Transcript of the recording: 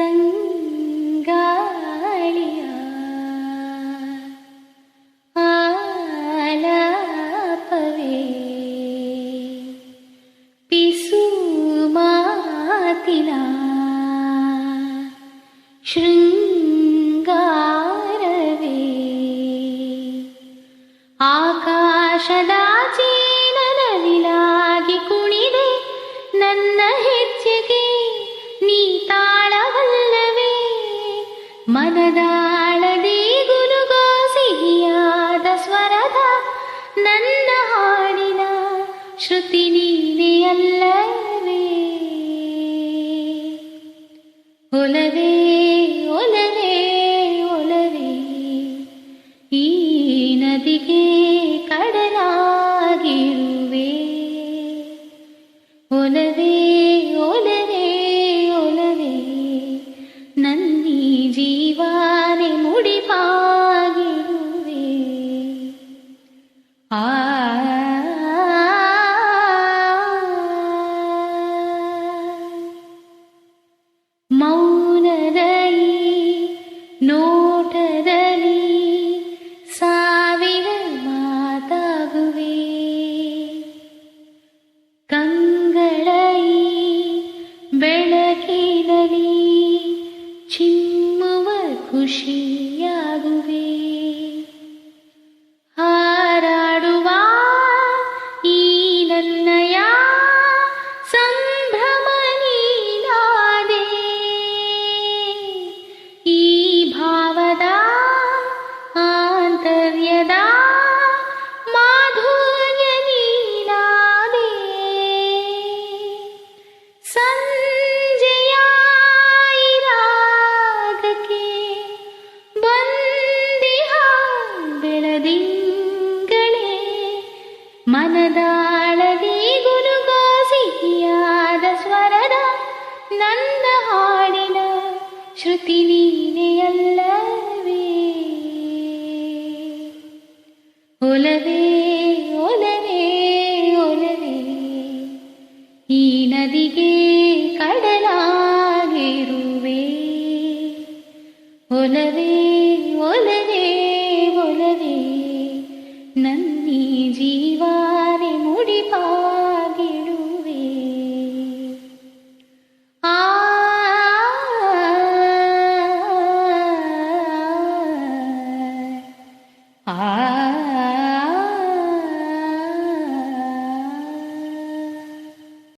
ತಂಗಾಳಿಯ ಆಲಾಪವೇ. ಪಿಸು ಮಾತಿನ ಶೃಂಗಾರವೇ. ಆಕಾಶದಾಚೆ ನಲವಿಲಾಗಿ ಕುಣಿದೆ ನನ್ನ ಹೆಜ್ಜೆಗೆ ನೀ ತಾಳವಲ್ಲವೇ ಮನದಾಳದಿ ಗುನುಗೋ ಸಿಹಿಯಾದ ಸ್ವರದ ನನ್ನ ಹಾಡಿನ ಶ್ರುತಿ ನೀನೇ ಅಲ್ಲವೇ. ಒಲವೇ ಒಲವೇ ಒಲವೇ, ಈ ನದಿಗೆ ಕಡಲಾಗಿರುವೆ. ಒಲವೇ ಆ ಮೌನದಲ್ಲಿ ನೋಟದಲ್ಲಿ ಸಾವಿರ ಮಾತಾಗುವೆ ಕಂಗಳೈ ಬೆಳಕಿನಲ್ಲಿ ಚಿಮ್ಮುವ ಖುಷಿಯಾಗುವೆ ನನ್ನಯ ಸಂಭ್ರಮ ನೀನಾದೆ ಈ ಭಾವದ ಆಂತರ್ಯದ ಮಾಧುರ್ಯ ನೀನಾದೆ ಸಂಜೆಯ ರಾಗಕ್ಕೆ ಬಂದಿಹ ಬೆಳದಿಂಗಳೇ ಮನದಾಳದಿ ಶ್ರುತಿ ನೀನೆಯಲ್ಲವೇ? ಒಲವೇ ಒಲವೇ ಒಲವೇ? ಈ ನದಿಗೆ ಕಡಲಾಗಿರುವೆ. ಒಲವೇ